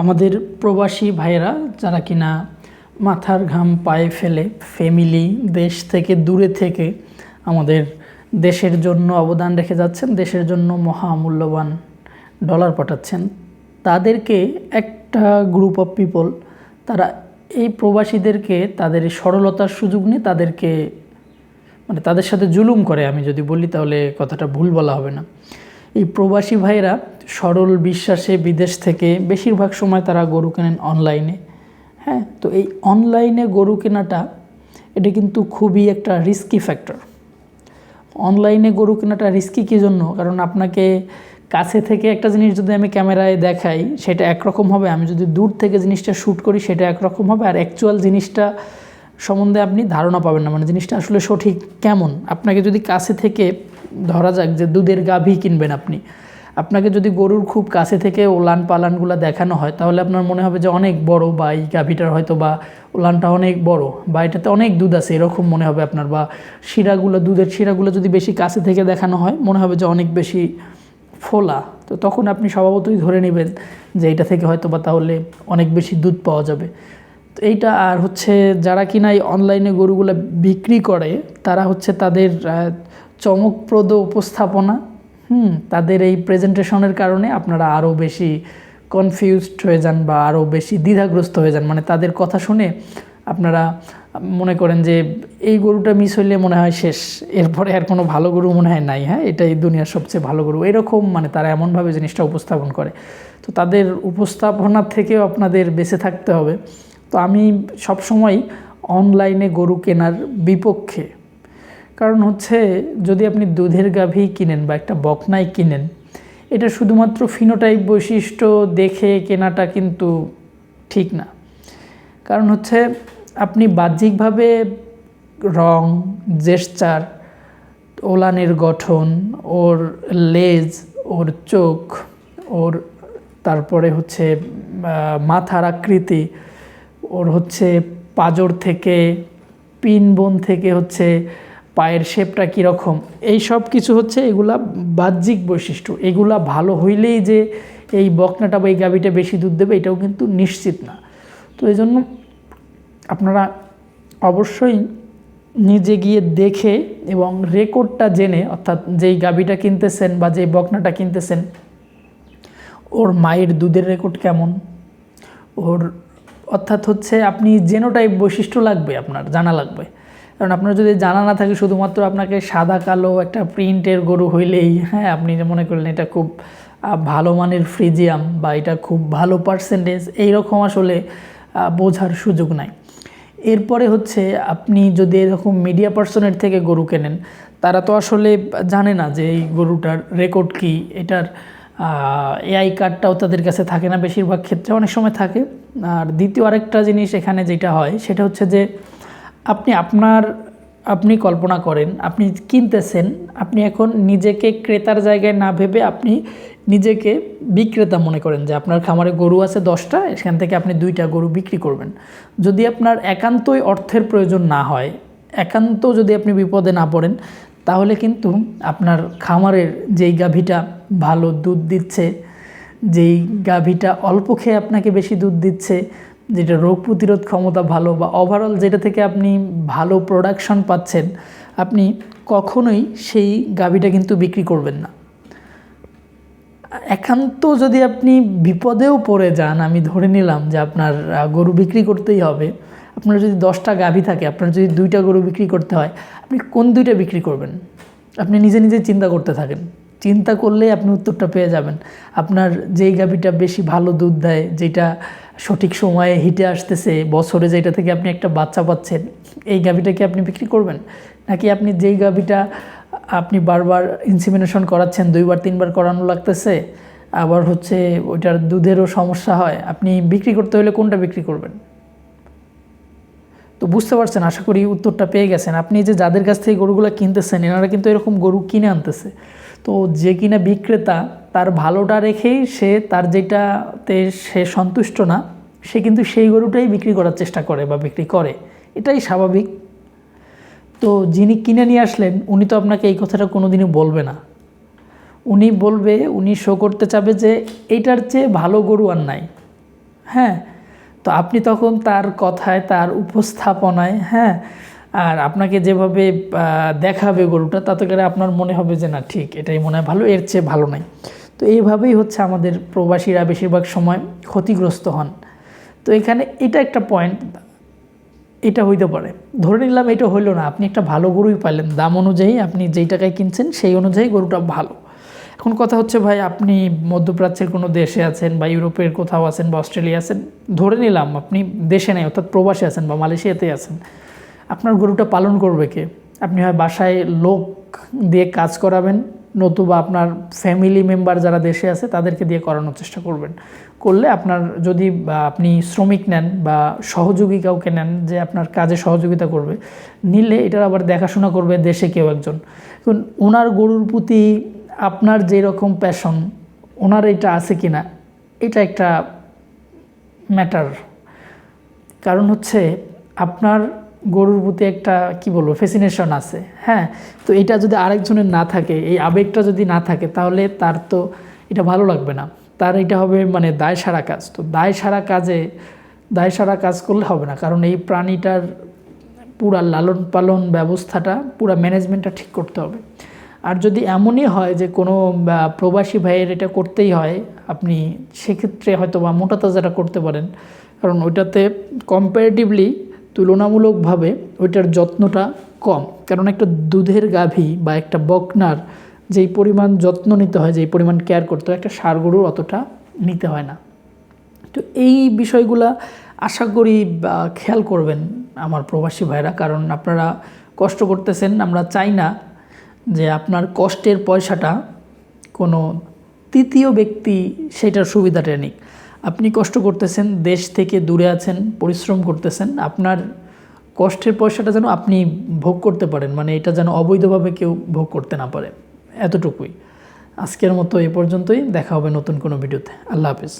আমাদের প্রবাসী ভাইয়েরা, যারা কিনা মাথার ঘাম পায়ে ফেলে ফ্যামিলি দেশ থেকে দূরে থেকে আমাদের দেশের জন্য অবদান রেখে যাচ্ছেন, দেশের জন্য মহামূল্যবান ডলার পাঠাচ্ছেন, তাদেরকে একটা গ্রুপ অফ পিপল তারা এই প্রবাসীদেরকে তাদের সরলতার সুযোগ নিয়ে তাদেরকে মানে তাদের সাথে জুলুম করে, আমি যদি বলি তাহলে কথাটা ভুল বলা হবে না। এই প্রবাসী ভাইয়েরা সরল বিশ্বাসে বিদেশ থেকে বেশিরভাগ সময় তারা গরু কেনেন অনলাইনে হ্যাঁ তো এই অনলাইনে গরু কেনাটা, এটা কিন্তু খুবই একটা রিস্কি ফ্যাক্টর অনলাইনে গরু কেনাটা রিস্কি কী জন্য? কারণ আপনাকে কাছে থেকে একটা জিনিস যদি আমি ক্যামেরায় দেখাই, সেটা একরকম হবে। আমি যদি দূর থেকে জিনিসটা শ্যুট করি, সেটা একরকম হবে। আর অ্যাকচুয়াল জিনিসটা সম্বন্ধে আপনি ধারণা পাবেন না। মানে জিনিসটা আসলে সঠিক কেমন? আপনাকে যদি কাছে থেকে ধরা যাক যে দুধের গাভী কিনবেন আপনি। আপনাকে যদি গরুর খুব কাছে থেকে ওলান পালানগুলো দেখানো হয়, তাহলে আপনার মনে হবে যে অনেক বড় বা এই গাভীটার হয়তো বা ওলানটা অনেক বড় বা এটাতে অনেক দুধ আছে এরকম মনে হবে আপনার বা শিরাগুলো, দুধের শিরাগুলো যদি বেশি কাছে থেকে দেখানো হয়, মনে হবে যে অনেক বেশি ফোলা। তো তখন আপনি স্বভাবতই ধরে নেবেন যে এটা থেকে হয়তো বা তাহলে অনেক বেশি দুধ পাওয়া যাবে। তো এইটা আর হচ্ছে যারা কিনা এই অনলাইনে গরুগুলো বিক্রি করে, তারা হচ্ছে তাদের চমকপ্রদ উপস্থাপনা, হুম, তাদের এই প্রেজেন্টেশনের কারণে আপনারা আরও বেশি কনফিউজড হয়ে যান বা আরও বেশি দ্বিধাগ্রস্ত হয়ে যান। মানে তাদের কথা শুনে আপনারা মনে করেন যে এই গরুটা মিস হইলে মনে হয় শেষ। এরপরে আর কোনো ভালো গরু মনে হয় নাই হ্যাঁ? এটাই দুনিয়ার সবচেয়ে ভালো গরু। এরকম মানে তারা এমনভাবে জিনিসটা উপস্থাপন করে। তো তাদের উপস্থাপনা থেকেও আপনাদের বেঁচে থাকতে হবে। তো আমি সবসময় অনলাইনে গরু কেনার বিপক্ষে কারণ হচ্ছে যদি আপনি দুধের গাভী কিনেন বা একটা বকনাই কিনেন, এটা শুধুমাত্র ফিনোটাইপ বৈশিষ্ট্য দেখে কেনাটা কিন্তু ঠিক না। কারণ হচ্ছে আপনি বাহ্যিকভাবে রং জেস্চার ওলানের গঠন, ওর লেজ, ওর চোখ, ওর তারপরে হচ্ছে মাথার আকৃতি, ওর হচ্ছে পাজর থেকে, পিন বোন থেকে হচ্ছে পায়ের শেপটা কীরকম? এই সব কিছু হচ্ছে এগুলা বাহ্যিক বৈশিষ্ট্য। এগুলা ভালো হইলেই যে এই বকনাটা বা এই গাভিটা বেশি দুধ দেবে, এটাও কিন্তু নিশ্চিত না। তো এই জন্য আপনারা অবশ্যই নিজে গিয়ে দেখে এবং রেকর্ডটা জেনে, অর্থাৎ যেই গাভিটা কিনতেছেন বা যেই বকনাটা কিনতেছেন, ওর মায়ের দুধের রেকর্ড কেমন? ওর অর্থাৎ হচ্ছে আপনি জেনোটাইপ বৈশিষ্ট্য লাগবে আপনার, জানা লাগবে। কারণ আপনার যদি জানা না থাকে, শুধুমাত্র আপনাকে সাদা, কালো একটা প্রিন্টের গরু হইলেই হ্যাঁ আপনি মনে করলেন এটা খুব ভালো মানের ফ্রিজিয়াম বা এটা খুব ভালো পার্সেন্টেজ এইরকম আসলে বোঝার সুযোগ নাই। এরপরে হচ্ছে, আপনি যদি এরকম মিডিয়া পার্সনের থেকে গরু কেনেন, তারা তো আসলে জানে না যে এই গরুটার রেকর্ড কি, এটার এআই কার্ডটাও তাদের কাছে থাকে না, বেশিরভাগ ক্ষেত্রে অনেক সময় থাকে। আর দ্বিতীয় আরেকটা জিনিস এখানে যেটা হয়, সেটা হচ্ছে যে আপনি আপনার, আপনি কল্পনা করেন, আপনি কিনতেছেন, আপনি এখন নিজেকে ক্রেতার জায়গায় না ভেবে আপনি নিজেকে বিক্রেতা মনে করেন যে আপনার খামারে গরু আছে দশটা এখান থেকে আপনি দুইটা গরু বিক্রি করবেন। যদি আপনার একান্তই অর্থের প্রয়োজন না হয়, একান্ত যদি আপনি বিপদে না পড়েন, তাহলে কিন্তু আপনার খামারের যেই গাভীটা ভালো দুধ দিচ্ছে, যেই গাভীটা অল্প খেয়ে আপনাকে বেশি দুধ দিচ্ছে যেটা রোগ প্রতিরোধ ক্ষমতা ভালো বা ওভারঅল যেটা থেকে আপনি ভালো প্রোডাকশন পাচ্ছেন, আপনি কখনোই সেই গাভীটা কিন্তু বিক্রি করবেন না। একান্ত যদি আপনি বিপদেও পড়ে যান, আমি ধরে নিলাম যে আপনার গরু বিক্রি করতেই হবে, আপনার যদি দশটা গাভী থাকে, আপনার যদি দুইটা গরু বিক্রি করতে হয়, আপনি কোন দুইটা বিক্রি করবেন? আপনি নিজে নিজে চিন্তা করতে থাকেন। চিন্তা করলেই আপনি উত্তরটা পেয়ে যাবেন। আপনার যেই গাভীটা বেশি ভালো দুধ দেয় যেটা সঠিক সময়ে হিটে আসতেছে, বছরে যেটা থেকে আপনি একটা বাচ্চা পাচ্ছেন, এই গাভীটাকে আপনি বিক্রি করবেন? নাকি আপনি যেই গাভীটা আপনি বারবার ইনসিমিনেশন করাচ্ছেন, দুইবার, তিনবার করানো লাগতেছে, আবার হচ্ছে ওইটার দুধেরও সমস্যা হয়, আপনি বিক্রি করতে হলে কোনটা বিক্রি করবেন? তো বুঝতে পারছেন, আশা করি উত্তরটা পেয়ে গেছেন। আপনি যে যাদের কাছ থেকে গরুগুলো কিনতেছেন, এনারা কিন্তু এরকম গরু কিনে আনতেছে। তো যে কিনা বিক্রেতা, তার ভালোটা রেখেই সে, তার যেটাতে সে সন্তুষ্ট না, সে কিন্তু সেই গরুটাই বিক্রি করার চেষ্টা করে বা বিক্রি করে। এটাই স্বাভাবিক। তো যিনি কিনে নিয়ে আসলেন, উনি তো আপনাকে এই কথাটা কোনো দিনই বলবে না। উনি বলবে, উনি শো করতে চাবে যে, এইটার চেয়ে ভালো গরু আর নাই। হ্যাঁ? তো আপনি তখন তার কথায়, তার উপস্থাপনায় হ্যাঁ? আর আপনাকে যেভাবে দেখাবে গরুটা, তাতে করে আপনার মনে হবে যে না, ঠিক, এটাই মনে হয় ভালো, এর চেয়ে ভালো নাই। তো এইভাবেই হচ্ছে আমাদের প্রবাসীরা বেশিরভাগ সময় ক্ষতিগ্রস্ত হন। তো এখানে এটা একটা পয়েন্ট এটা হইতে পারে। ধরে নিলাম এটা হইল না, আপনি একটা ভালো গরুই পাইলেন, দাম অনুযায়ী আপনি যেই টাকায় কিনছেন, সেই অনুযায়ী গরুটা ভালো। এখন কথা হচ্ছে ভাই, আপনি মধ্যপ্রাচ্যের কোনো দেশে আছেন বা ইউরোপের কোথাও আছেন বা অস্ট্রেলিয়া আছেন, ধরে নিলাম আপনি দেশে নেই, অর্থাৎ প্রবাসে আছেন বা মালয়েশিয়াতে আছেন আপনার গরুটা পালন করবে কে? আপনি হয় বাসায় লোক দিয়ে কাজ করাবেন, নতুবা আপনার ফ্যামিলি মেম্বার যারা দেশে আছে তাদেরকে দিয়ে করানোর চেষ্টা করবেন। করলে আপনার যদি আপনি শ্রমিক নেন বা সহযোগী কাউকে নেন যে আপনার কাজে সহযোগিতা করবে, নিলে এটার আবার দেখাশোনা করবে দেশে কেউ একজন। এখন ওনার গরুর প্রতি আপনার যেরকম প্যাশন ওনার এটা আছে কি না এটা একটা ম্যাটার কারণ হচ্ছে, আপনার গরুর প্রতি একটা, কি বলব ফেসিনেশন আছে। হ্যাঁ? তো এটা যদি আরেকজনের না থাকে, এই আবেগটা যদি না থাকে, তাহলে তার তো এটা ভালো লাগবে না। তার এটা হবে মানে দায় সারা কাজ। তো দায় সারা কাজে, দায় সারা কাজ করলে হবে না। কারণ এই প্রাণীটার পুরা লালন পালন ব্যবস্থাটা, পুরা ম্যানেজমেন্টটা ঠিক করতে হবে। আর যদি এমনই হয় যে কোনো প্রবাসী ভাইয়ের এটা করতেই হয়, আপনি সেক্ষেত্রে হয়তো বা মোটা তাজাটা করতে পারেন। কারণ ওইটাতে কম্পারেটিভলি তুলনামূলকভাবে ওইটার যত্নটা কম। কারণ একটা দুধের গাভী বা একটা বকনার যেই পরিমাণ যত্ন নিতে হয়, যেই পরিমাণ কেয়ার করতে হয়, একটা সার গরুর অতটা নিতে হয় না। তো এই বিষয়গুলা আশা করি খেয়াল করবেন আমার প্রবাসী ভাইরা। কারণ আপনারা কষ্ট করতেছেন, আমরা চাই না যে আপনার কষ্টের পয়সাটা কোনো তৃতীয় ব্যক্তি সেটার সুবিধাটা নিক। আপনি কষ্ট করতেছেন, দেশ থেকে দূরে আছেন, পরিশ্রম করতেছেন, আপনার কষ্টের পয়সাটা যেন আপনি ভোগ করতে পারেন মানে এটা যেন অবৈধভাবে কেউ ভোগ করতে না পারে, এতটুকুই। আজকের মতো এ পর্যন্তই, দেখা হবে নতুন কোনো ভিডিওতে। আল্লাহ হাফিজ।